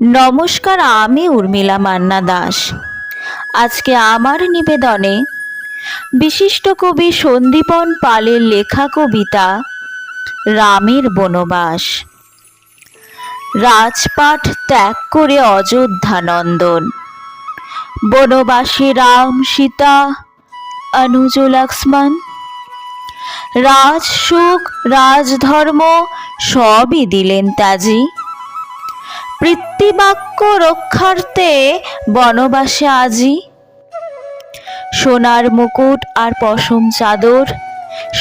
নমস্কার, আমি উর্মিলা মান্না দাস। আজকে আমার নিবেদনে বিশিষ্ট কবি সন্দীপন পালের লেখা কবিতা রামের বনবাস। রাজপাট ত্যাগ করে অযোধ্যা নন্দন বনবাসী রাম, সীতা, অনুজ, লক্ষ্মণ। রাজ, সুখ রাজধর্ম সবই দিলেন তাজি বৃত্তিবাক্য রক্ষার্থে বনবাসে আজি। সোনার মুকুট আর পশম চাদর,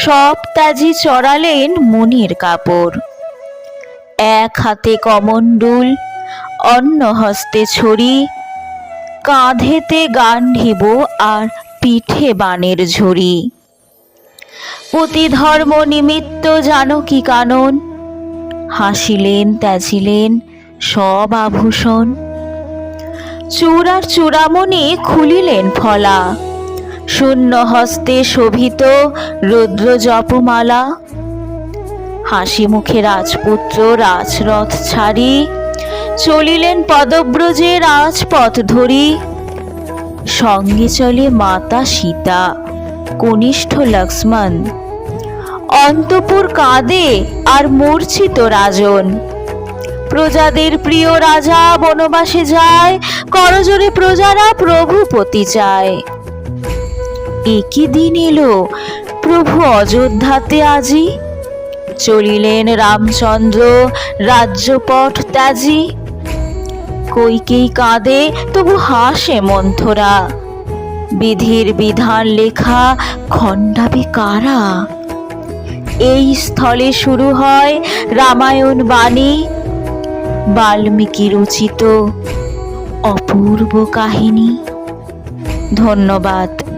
সব তাজি চড়ালেন মনির কাপড়। এক হাতে কমণ্ডুল অন্য হস্তে ছড়ি কাঁধেতে গান্ধিব আর পিঠে বানের ঝুড়ি। পতি ধর্ম নিমিত্ত জানকী কানন, হাসিলেন, ত্যাজিলেন সব আভূষণ। চূড়ার চূড়ামণি খুলিলেন ফলা। শূন্য হস্তে শোভিত রুদ্র জপমালা। হাসি মুখে রাজপুত্র রাজরথ ছাড়ি। চলিলেন পদব্রজে রাজপথ ধরি। সঙ্গে চলে মাতা সীতা, কনিষ্ঠ লক্ষ্মণ। অন্তপুর কাঁদে আর মূর্ছিত রাজন। প্রজাদের প্রিয় রাজা বনবাসে যায় করজোরে প্রজারা প্রভুপতি চায় একই দিন এলো, প্রভু অযোধ্যাতে আজি। চলিলেন রামচন্দ্র রাজ্যপট ত্যাজি। কইকেই কাঁদে, তবু হাসে মন্থরা। বিধির বিধান লেখা খণ্ডাবে কারা? এই স্থলে শুরু হয় রামায়ণ বাণী। বাল্মীকি রচিত অপূর্ব কাহিনী। ধন্যবাদ।